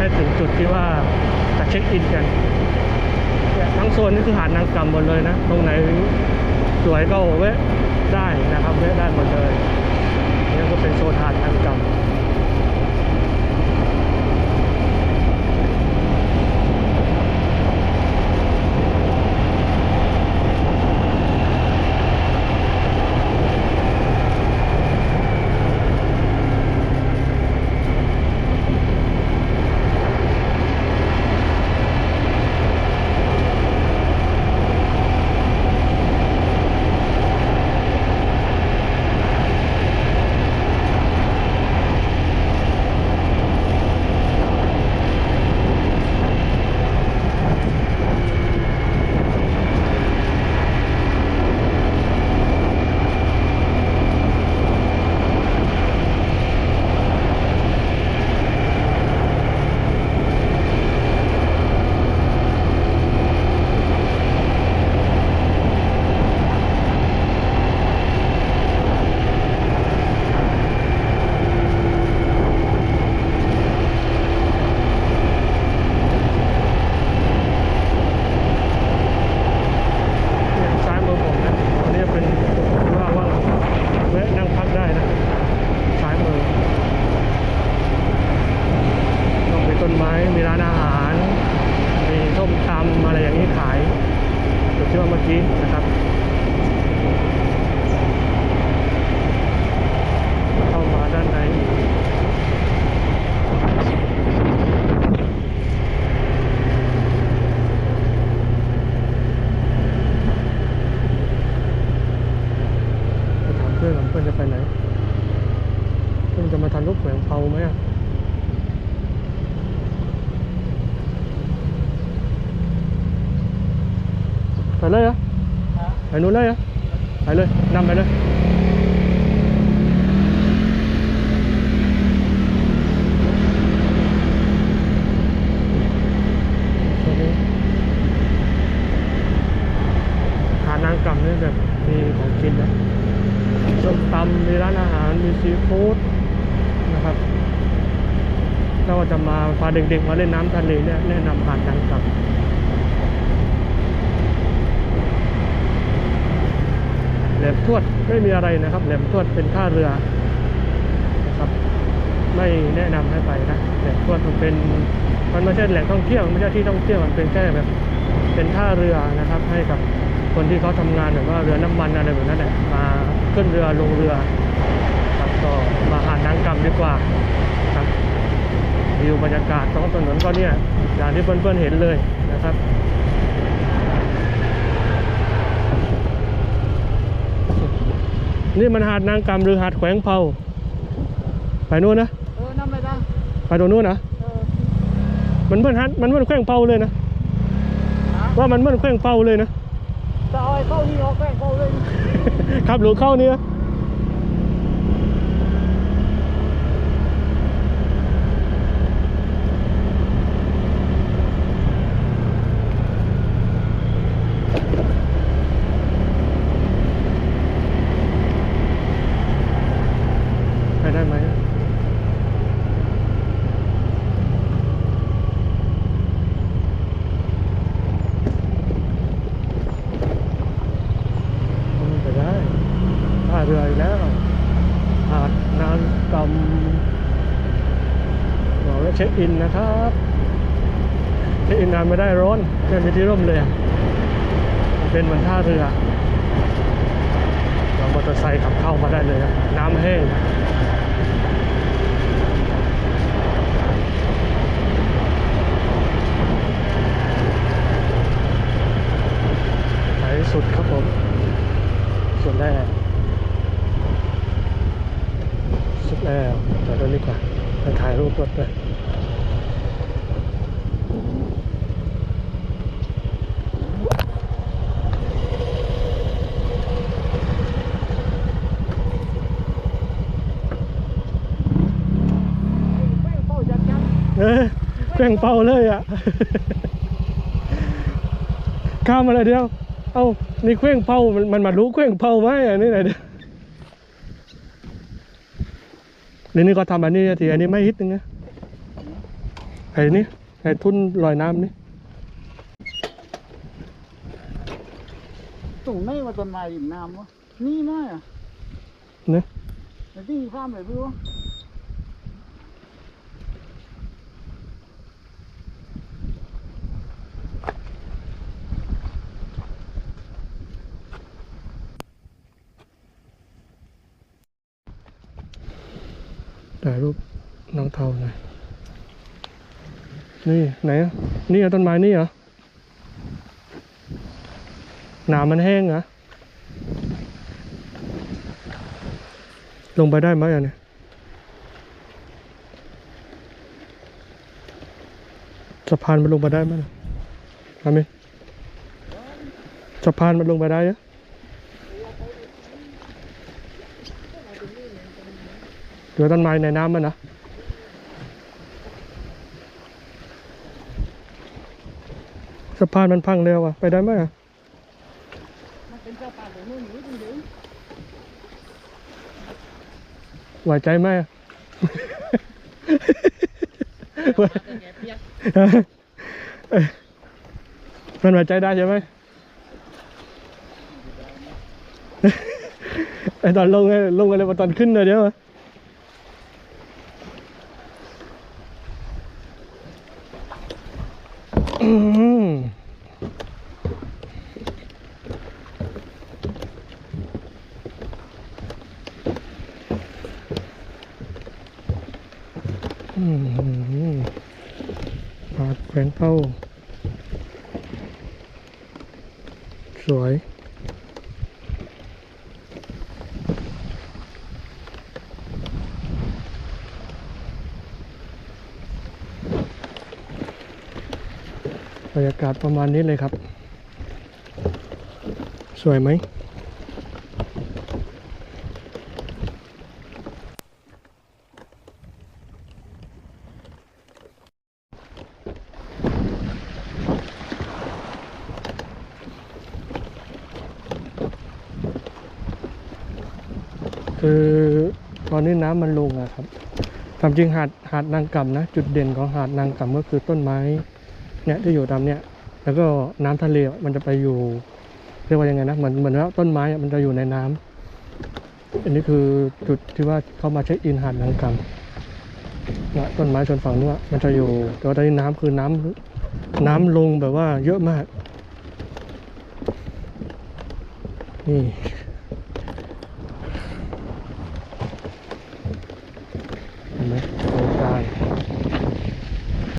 ให้ถึงจุดที่ว่าจะเช็คอินกันทั้งโซนนี้คือหาดนางกำหมดเลยนะ ตรงไหนสวยก็แวะได้นะครับแวะได้หมดเลยนี่ก็เป็นโซนหาดนางกำเนี่ยซ้ายมือผมนะอันนี้เป็นที่ว่าว่าแวะนั่งพักได้นะซ้ายมือต้องมีต้นไม้มีร้านอาหาร มีส้มตำอะไรอย่างนี้ขายจุดที่ว่าเมื่อ กี้นะครับ เข้ามาด้านในไปถามเพื่อนก่อนเพื่อนจะไปไหน เพื่อนจะมาทำรถแขวนเผาไหมอะ ไปเลยเหรอไปนู้นเลยเหรอไปเลยนำไปเลยตัวนี้หานางกำนี่แบบมีของกินนะส้มตำมีร้านอาหาร มีซีฟู้ดนะครับถ้าว่าจะมาพาเด็กๆมาเล่นน้ำทะเลเนี่ยแนะนำหาดนางกำ แหลมทวดไม่มีอะไรนะครับ แหลมทวดเป็นท่าเรือนะครับไม่แนะนำให้ไปนะแหลมทวดมันเป็นมันไม่ใช่แหล่งท่องเที่ยวมันไม่ใช่ที่ท่องเที่ยวมันเป็นแค่แบบเป็นท่าเรือนะครับ ให้กับคนที่เขาทำงานแบบว่าเรือน้ำมันอะไรแบบนั้นแหละมาขึ้นเรือลงเรือครับก็มาหาดนางกำดีกว่าครับวิวบรรยากาศท้องถนนก็เนี่ยอย่างที่เพื่อนๆเห็นเลยนะครับ นี่มันหาดนางกำหรือหาดแขวงเผาไปนู่นนะเออนั่นไม่ได้ไปตรงนู้นนะเออมันเหมือนฮัทมันเหมือนแขวงเผาเลยนะว่ามันเหมือนแขวงเผาเลยนะจะเอาไอ้เข้านี่ออกแป้งเข้าเลยครับหรือเข้านี่นะ ได้ไหมเรือแล้วหาดนางกำบอกว่เช็คอินนะครับเช็คอินนานไม่ได้ร้อนไม่มีที่ร่มเลย เป็นเหมือนท่าเรือเรามอเตอร์ไซค์ขับเข้ามาได้เลย น้ำแห้ง Thank you. แกล้งเป่าเลยอะ ข้ามมาเลยเดียว เอ้า นี่เคว้งเป่ามันมันมารู้เคว้งเป่าไหมอันนี้ไหนเดียวเดี๋ยวนี้ก็ทำอันนี้ทีอันนี้ไม่ฮิตนึงนะไอ้นี่ไอ้ทุ่นลอยน้ำนี่ตรงไหนมาต้นไม้ริมน้ำวะนี่น่าอะนะแต่ที่ข้ามเลยพี่วะ ถ่ายรูปน้องเทาหน่อยนี่ไหนนี่เหรอต้นไม้นี่เหรอหนามมันแห้งเหรอลงไปได้ไหมอะเนี่ยสะพานมันลงไปได้ไหมล่ะทำไมสะพานมันลงไปได้อะ เหลือต้นไม้ในน้ำมันนะสะพานมันพังแล้วอะ ไปได้ไหมอะมันเป็นเจ้าป่าของนู่นอยู่ตรงนี้ไหวใจไหมอะเอ้ยมันไหวใจได้ใช่ไหมไอตอนลงไงลงอะไรมาตอนขึ้นเลยเดี๋ยวอะอื มาแขวนเป้า สวย รรยากาศประมาณนี้เลยครับ สวยไหม คือตอนนี้น้ำมันลงอะครับตามจริงหาดหาดนางกำนะ จุดเด่นของหาดนางกำก็คือต้นไม้ เนี่ยที่อยู่ตามเนี่ยแล้วก็น้ำทะเลมันจะไปอยู่เรียกว่ายังไงนะเหมือนเหมือนว่าต้นไม้มันจะอยู่ในน้ำอันนี้คือจุดที่ว่าเข้ามาเช็คอินหาดนางกำนี่ยต้นไม้ชนฝั่งนู้นอะมันจะอยู่ แต่ว่าตอนนี้น้ำคือน้ำน้ำลงแบบว่าเยอะมากนี่